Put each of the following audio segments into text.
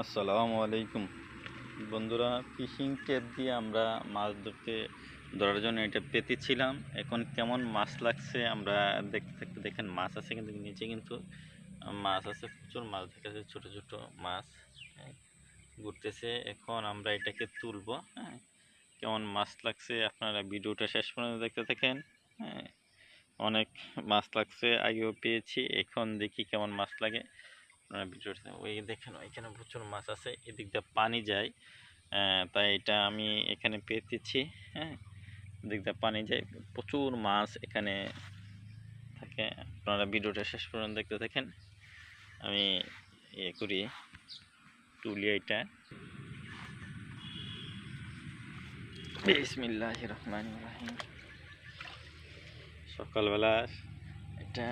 আসসালামু আলাইকুম। বন্ধুরা ফিশিং টেপ দিয়ে আমরা মাছ ধরতে ধরার জন্য এটা পেতেছিলাম। এখন কেমন মাছ লাগছে আমরা দেখতে থাকতে দেখেন মাছ আছে কিন্তু নিচে কিন্তু মাছ আছে প্রচুর মাছ দেখা যাচ্ছে ছোটো ছোটো মাছ হ্যাঁ, ঘুরতেছে। এখন আমরা এটাকে তুলবো হ্যাঁ কেমন মাছ লাগছে আপনারা ভিডিওটা শেষ পর্যন্ত দেখতে থাকেন হ্যাঁ অনেক মাছ লাগছে আগেও পেয়েছি এখন দেখি কেমন মাছ লাগে। আপনারা ভিডিওটা ওই দেখেন, এখানে প্রচুর মাছ আছে, এদিক দিয়ে পানি যায়। তাই এটা আমি এখানে পেতেছি হ্যাঁ? এদিক দিয়ে পানি যায়, প্রচুর মাছ এখানে থাকে। আপনারা ভিডিওটা শেষ পর্যন্ত দেখতে থাকেন। আমি ইয়ে করি, তুলি এটা। বিসমিল্লাহ রহমান রাহিম। সকালবেলা এটা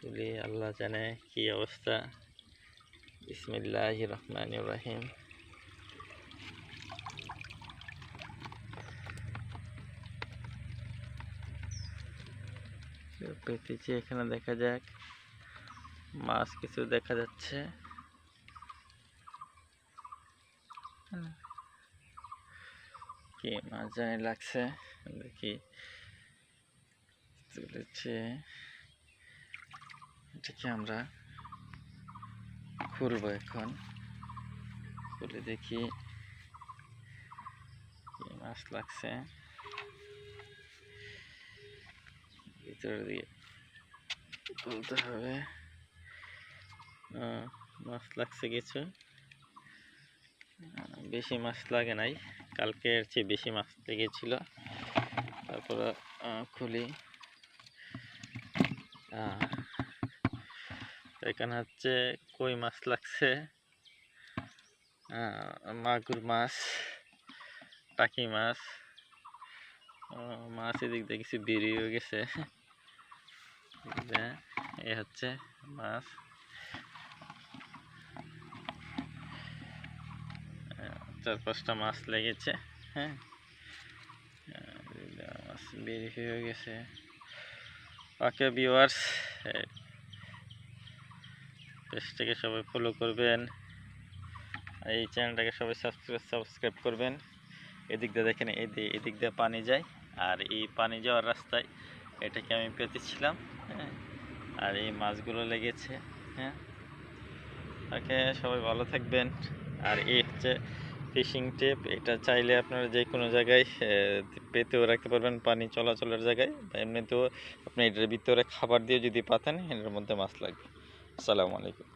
তুলি আল্লাহ জানে কি অবস্থা। বিসমিল্লাহ রহমান রাহিম। পেতেছি, এখানে দেখা যাক। মাছ কিছু দেখা যাচ্ছে। কি মাছ জানি লাগছে। দেখি। তুলেছে। এটাকে আমরা খুলবো এখন। খুলে দেখি মাছ লাগছে। ভিতর দিয়ে তুলতে হবে। মাছ লাগছে কিছু। বেশি মাছ লাগে নাই। কালকের চেয়ে বেশি মাছ লেগেছিল। তারপরে খুলি। এখানে হচ্ছে কই মাছ লাগছে? মাগুর মাছ, টাকি মাছ মাছ এদিক দিয়ে কিছু বেরিয়ে গেছে। এ হচ্ছে মাছ। চার পাঁচটা মাছ লেগেছে হ্যাঁ? মাছ বের হয়ে গেছে। ওকে ভিউয়ার্স পেজটাকে সবাই ফলো করবেন। এই চ্যানেলটাকে সবাই সাবস্ক্রাইব সাবস্ক্রাইব করবেন। এদিক দিয়ে দেখেন, এই দিয়ে এদিক দিয়ে পানি যায়। আর এই পানি যাওয়ার রাস্তায় এটাকে আমি পেতেছিলাম হ্যাঁ। আর এই মাছগুলো লেগেছে হ্যাঁ। ওকে, সবাই ভালো থাকবেন। আর এই হচ্ছে ফিশিং টেপ এটা চাইলে আপনারা যে কোনো জায়গায় পেতেও রাখতে পারবেন পানি চলাচলের জায়গায়। বা এমনিতেও আপনি এটার ভিতরে খাবার দিয়ে যদি পাতেন, এটার মধ্যে মাছ লাগবে। আসসালামু আলাইকুম।